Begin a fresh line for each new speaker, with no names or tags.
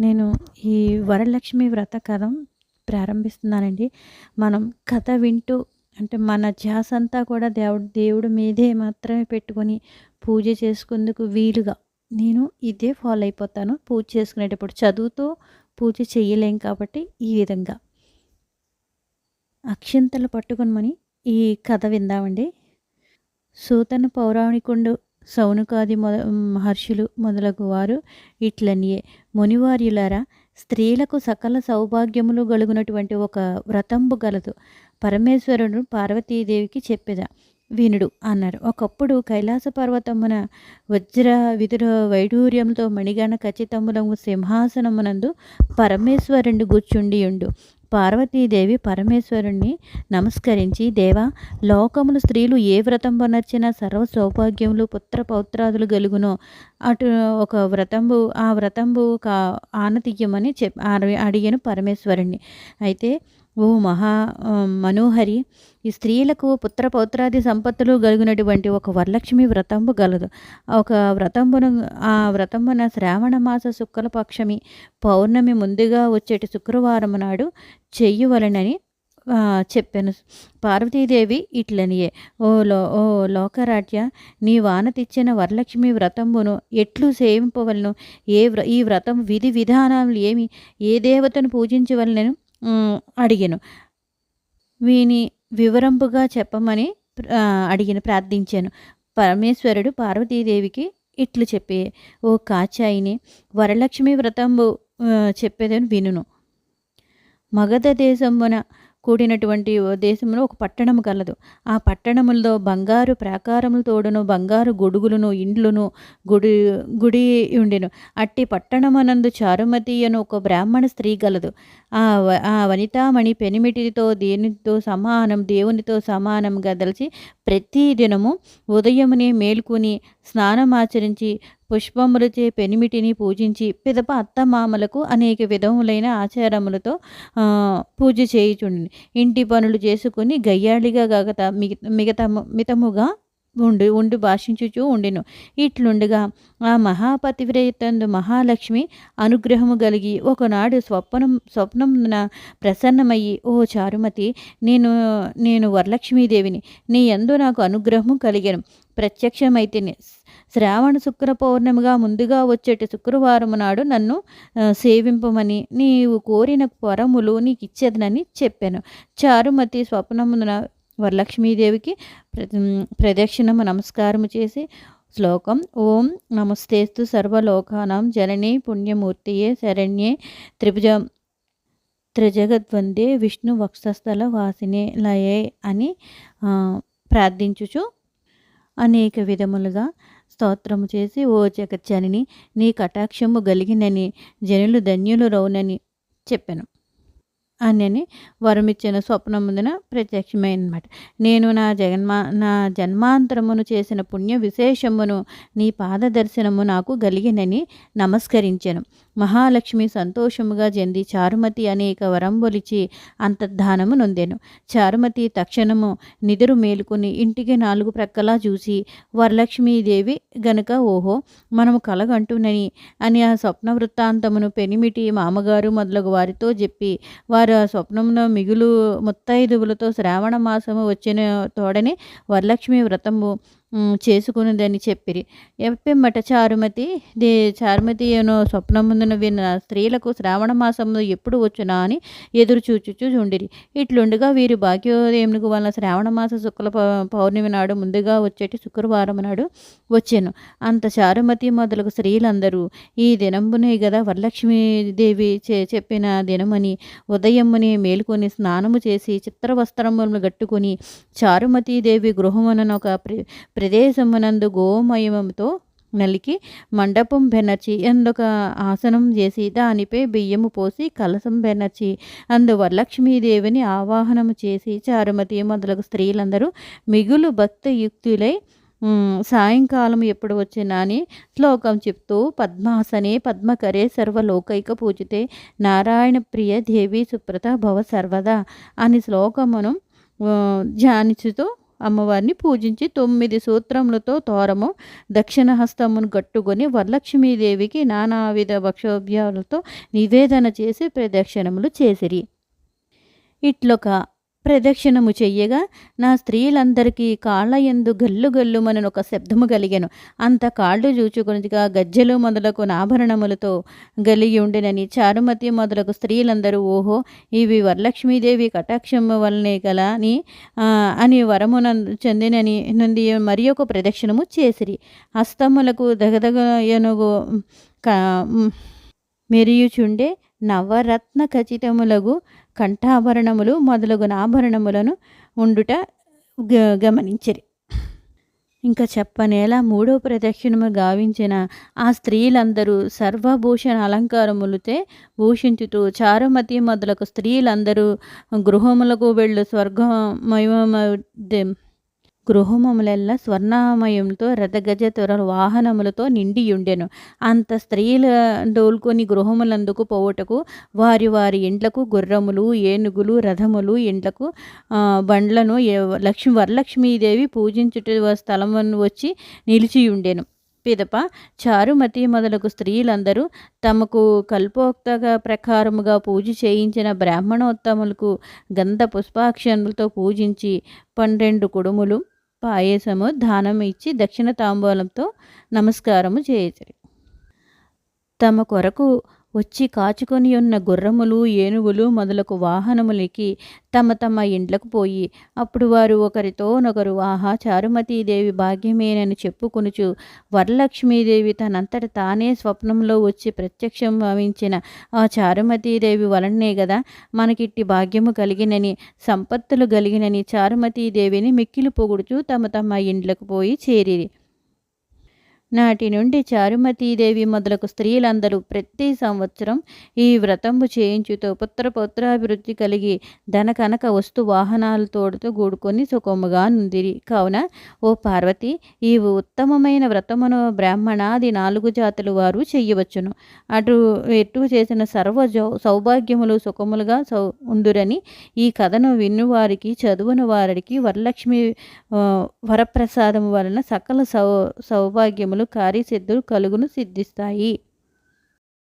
నేను ఈ వరలక్ష్మి వ్రత కథ ప్రారంభిస్తున్నానండి. మనం కథ వింటూ అంటే మన ధ్యాస అంతా కూడా దేవుడు దేవుడి మీదే మాత్రమే పెట్టుకొని పూజ చేసుకుందుకు వీలుగా నేను ఇదే ఫాలో అయిపోతాను. పూజ చేసుకునేటప్పుడు చదువుతో పూజ చేయలేం కాబట్టి ఈ విధంగా. అక్షింతలు పట్టుకొనమని ఈ కథ విందామండి. సూతన పౌరాణికుండు సౌనుకాది మొద మహర్షులు మొదలగు వారు ఇట్లనియే. మునివార్యులారా స్త్రీలకు సకల సౌభాగ్యములు గలుగునటువంటి ఒక వ్రతంబు గలదు. పరమేశ్వరుడు పార్వతీదేవికి చెప్పేదా. వీనుడు అన్నారు. ఒకప్పుడు కైలాస పర్వతమున వజ్ర విదుర వైడూర్యంతో మణిగణ ఖచ్చితములము సింహాసనమునందు పరమేశ్వరుడు కూర్చుండియుండు. పార్వతీదేవి పరమేశ్వరుణ్ణి నమస్కరించి దేవా లోకములు స్త్రీలు ఏ వ్రతం వనర్చిన సర్వ సౌభాగ్యములు పుత్ర పౌత్రాదులు గలుగునో. అటు ఒక వ్రతంబు ఆ వ్రతంబు ఒక ఆనతియ్యమని చెప్ అడిగాను పరమేశ్వరుణ్ణి. అయితే ఓ మహా మనోహరి ఈ స్త్రీలకు పుత్ర పౌత్రాది సంపత్తులు కలిగినటువంటి ఒక వరలక్ష్మి వ్రతంబు గలదు. ఒక వ్రతంబును ఆ వ్రతంబున శ్రావణ మాస శుక్లపక్షమి పౌర్ణమి ముందుగా వచ్చేటి శుక్రవారం నాడు చెయ్యవలనని చెప్పాను. పార్వతీదేవి ఇట్లనియే ఓ లో ఓ లోకరాజ్య నీ వాన తెచ్చిన వరలక్ష్మి వ్రతంబును ఎట్లు సేవింపవలను? ఏ వ్ర ఈ వ్రతం విధి విధానాలు ఏమి? ఏ దేవతను పూజించవలనను అడిగాను. వీని వివరంపుగా చెప్పమని అడిగిన ప్రార్థించాను. పరమేశ్వరుడు పార్వతీదేవికి ఇట్లు చెప్పి ఓ కాచాయిని వరలక్ష్మి వ్రతంబు చెప్పేదని వినును. మగధ దేశంబున కూడినటువంటి దేశంలో ఒక పట్టణము కలదు. ఆ పట్టణములో బంగారు ప్రాకారములతోడును బంగారు గొడుగులను ఇండ్లును గుడి గుడి ఉండెను. అట్టి పట్టణమనందు చారుమతి అను ఒక బ్రాహ్మణ స్త్రీ గలదు. ఆ ఆ వనితామణి పెనిమిటితో దేనితో సమానం దేవునితో సమానంగా దలిచి ప్రతి దినము ఉదయమునే మేల్కొని స్నానమాచరించి పుష్పములచే పెనిమిటిని పూజించి పిదప అత్తమామలకు అనేక విధములైన ఆచారములతో పూజ చేయుచుండి ఇంటి పనులు చేసుకుని గయ్యాళిగా గగత మిగతా మితముగా ఉండి ఉండి భాషించుచూ ఉండిను. ఇట్లుండగా ఆ మహాపతివ్రేతందు మహాలక్ష్మి అనుగ్రహము కలిగి ఒకనాడు స్వప్నం స్వప్నమున ప్రసన్నమయ్యి ఓ చారుమతి నేను నేను వరలక్ష్మీదేవిని నీ ఎందు నాకు అనుగ్రహము కలిగాను. ప్రత్యక్షమైతేనే. శ్రావణ శుక్ర పౌర్ణమిగా ముందుగా వచ్చేటి శుక్రవారం నాడు నన్ను సేవింపమని నీవు కోరిన వరములు నీకు ఇచ్చేదనని చెప్పాను. చారుమతి స్వప్నమున వరలక్ష్మీదేవికి ప్రదక్షిణము నమస్కారము చేసి శ్లోకం ఓం నమస్తేస్తు సర్వలోకానాం జనని పుణ్యమూర్తియే శరణ్యే త్రిభుజ త్రిజగద్వందే విష్ణు వక్షస్థల వాసినే లయే అని ప్రార్థించుచు అనేక విధములుగా స్తోత్రము చేసి ఓ జగజ్జనని నీ కటాక్షము గలిగినని జనులు ధన్యులు రౌనని చెప్పాను. అని వరమిచ్చిన స్వప్నముందున ప్రత్యక్షమైనమాట నేను నా జగన్మా నా జన్మాంతరమును చేసిన పుణ్య విశేషమును నీ పాద దర్శనము నాకు గలిగినని నమస్కరించాను. మహాలక్ష్మి సంతోషముగా చెంది చారుమతి అనేక వరంబొలిచి అంతర్ధానము నొందాను. చారుమతి తక్షణము నిదురు మేలుకుని ఇంటికి నాలుగు ప్రక్కలా చూసి వరలక్ష్మీదేవి గనుక ఓహో మనము కలగంటునని అని ఆ స్వప్న వృత్తాంతమును పెనిమిటి మామగారు మొదలగు వారితో చెప్పి వారు ఆ స్వప్నంలో మిగులు ముత్తైదువులతో శ్రావణ మాసము వచ్చిన తోడని వరలక్ష్మి వ్రతము చేసుకున్నదని చెప్పిరి. ఎప్పెమ్మట చారుమతి దే చారుమతి ఏనో స్వప్నముందున విన్న స్త్రీలకు శ్రావణ మాసము ఎప్పుడు వచ్చునా అని ఎదురు చూచుచూ ఉండిరి. ఇట్లుండగా వీరి భాగ్యోదయమునకు వలన శ్రావణ మాస శుక్ల పౌర్ణమి నాడు ముందుగా వచ్చేటి శుక్రవారం నాడు వచ్చాను. అంత చారుమతి మొదలగు స్త్రీలందరూ ఈ దినంబునే కదా వరలక్ష్మీదేవి చే చెప్పిన దినమని ఉదయమునే మేలుకొని స్నానము చేసి చిత్రవస్త్రములను గట్టుకుని చారుమతీదేవి గృహమునొక ఒక ప్రదేశమునందు గోమయముతో నలికి మండపం బెనర్చి ఎందుక ఆసనం చేసి దానిపై బియ్యము పోసి కలసం బెనర్చి. అందు వరలక్ష్మీదేవిని ఆవాహనము చేసి చారుమతి మొదలగు స్త్రీలందరూ మిగులు భక్తయుక్తులై సాయంకాలం ఎప్పుడు వచ్చినా అని శ్లోకం చెప్తూ పద్మాసనే పద్మకరే సర్వలోకైక పూజితే నారాయణ ప్రియ దేవి సుప్రత భవ సర్వదా అని శ్లోకమును ధ్యానించుతూ అమ్మవారిని పూజించి తొమ్మిది సూత్రములతో తోరము దక్షిణ హస్తమును గట్టుకొని వరలక్ష్మీదేవికి నానావిధ భక్షోభ్యాలతో నివేదన చేసి ప్రదక్షిణములు చేసిరి. ఇట్లొక ప్రదక్షిణము చెయ్యగా నా స్త్రీలందరికీ కాళ్ళ ఎందు గల్లు గల్లు మనను ఒక శబ్దము కలిగాను. అంత కాళ్ళు చూచుకునిగా గజ్జెలు మొదలకు ఆభరణములతో గలిగి ఉండినని చారుమతి మొదలకు స్త్రీలందరూ ఓహో ఇవి వరలక్ష్మీదేవి కటాక్షము వలనే గల అని అని వరమున చెందినని నుండి మరి ఒక ప్రదక్షిణము చేసిరి. హస్తములకు దగదగనుగు మెరియుచుండే నవరత్న ఖచ్చితములగు కంఠాభరణములు మొదలగున ఆభరణములను ఉండుట గమనించరి. ఇంకా చెప్పనేలా మూడో ప్రదక్షిణము గావించిన ఆ స్త్రీలందరూ సర్వభూషణ అలంకారములతే భూషించుతూ చారుమతి మొదలకు స్త్రీలందరూ గృహములకు వెళ్ళు స్వర్గమయ గృహములెల్ల స్వర్ణమయంతో రథగజ త్వర వాహనములతో నిండియుండెను. అంత స్త్రీల డోల్కొని గృహములందుకు పోవుటకు వారి వారి ఇండ్లకు గుర్రములు ఏనుగులు రథములు ఇండ్లకు బండ్లను లక్ష్మి వరలక్ష్మీదేవి పూజించుట స్థలమును వచ్చి నిలిచియుండెను. పిదప చారుమతి మొదలగు స్త్రీలందరూ తమకు కల్పోక్తగా ప్రకారముగా పూజ చేయించిన బ్రాహ్మణోత్తములకు గంధ పుష్పాక్షములతో పూజించి పన్నెండు కుడుములు పాయసము దానం ఇచ్చి దక్షిణ తాంబూలంతో నమస్కారము చేయచరి తమ కొరకు వచ్చి కాచుకొని ఉన్న గుర్రములు ఏనుగులు మొదలకు వాహనములకి తమ తమ ఇండ్లకు పోయి అప్పుడు వారు ఒకరితోనొకరు ఆహా చారుమతీదేవి భాగ్యమేనని చెప్పుకొనుచు వరలక్ష్మీదేవి తనంతట తానే స్వప్నంలో వచ్చి ప్రత్యక్షం భావించిన ఆ చారుమతీదేవి వలనే కదా మనకిట్టి భాగ్యము కలిగినని సంపత్తులు కలిగినని చారుమతీదేవిని మిక్కిలు పొగుడుచు తమ తమ ఇండ్లకు పోయి చేరిరి. నాటి నుండి చారుమతీదేవి మొదలకు స్త్రీలందరూ ప్రతి సంవత్సరం ఈ వ్రతంబు చేయించుతో పుత్ర పుత్రాభివృద్ధి కలిగి ధన కనక వస్తు వాహనాలతోడుతో గూడుకొని సుఖముగా నుందిరి కావున ఓ పార్వతి ఈ ఉత్తమమైన వ్రతమును బ్రాహ్మణాది నాలుగు జాతులు వారు చెయ్యవచ్చును. అటు ఎటు చేసిన సర్వ సౌభాగ్యములు సుఖములుగా సౌ ఉండురని ఈ కథను విన్నువారికి చదువుని వారికి వరలక్ష్మి వరప్రసాదము వలన సకల సౌ సౌభాగ్యములు కార్యసిద్ధులు కలుగును సిద్ధిస్తాయి.